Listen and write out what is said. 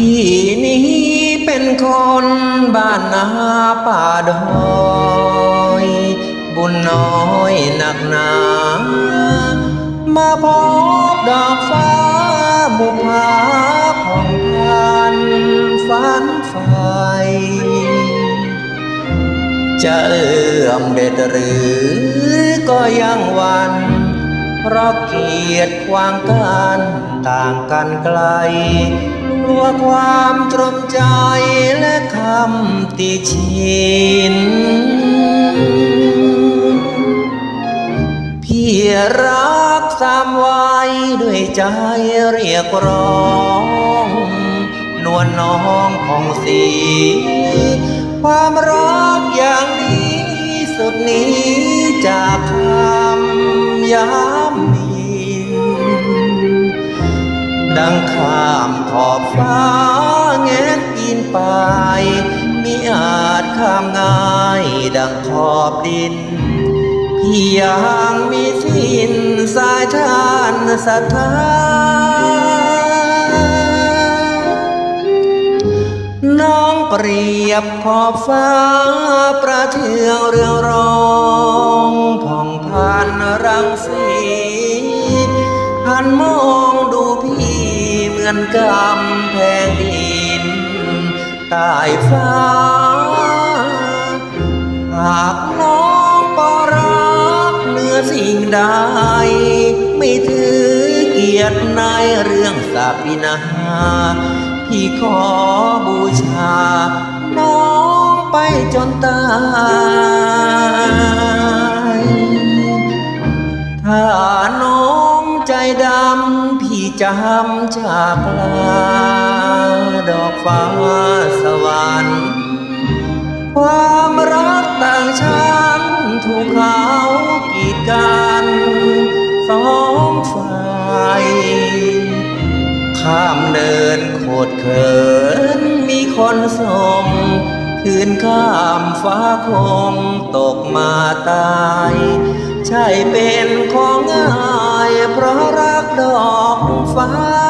พี่นี้เป็นคนบ้านนาป่าดอย บุญน้อยหนักหนา มาพบดอกฟ้าบุพาผ่องพันฝันไฟจะเอื้อมเด็ดหรือก็ยังวัน เพราะเกียรติความกันต่างกันไกล ลัวความตรมใจและคำติชิน พี่รักสามไว้ด้วยใจเรียกร้อง นวลน้องของสี ความรักอย่างนี้สุดนี้จากคำย้ำ ดังข้ามขอบฟ้าแงนปีนไปมิอาจข้ามง่ายดังขอบดินพี่ยังมีสิ้นสายทานศรัทธาน้องเปรียบขอบฟ้าประเทืองเรืองรองผ่องพันรังสีหันมองดูพี่เหมื อนกำแพงดินใต้ฟ้า หากน้องปรักเหนือสิ่งใด ไม่ถือเกียรติในเรื่องศักดินาพี่ขอบูชา น้องไปจนตาย ถ้าน้องใจดำ จำจากลาดอกฟ้าสวรรค์ความรักต่างชั้นถูกเขากีดกันสองฝ่ายข้ามเดินโคดเขินมีคนส่งคืนข้ามฟ้าคงตกมาตาย ใช่เป็นของง่ายเพราะรัก ดอกฟ้า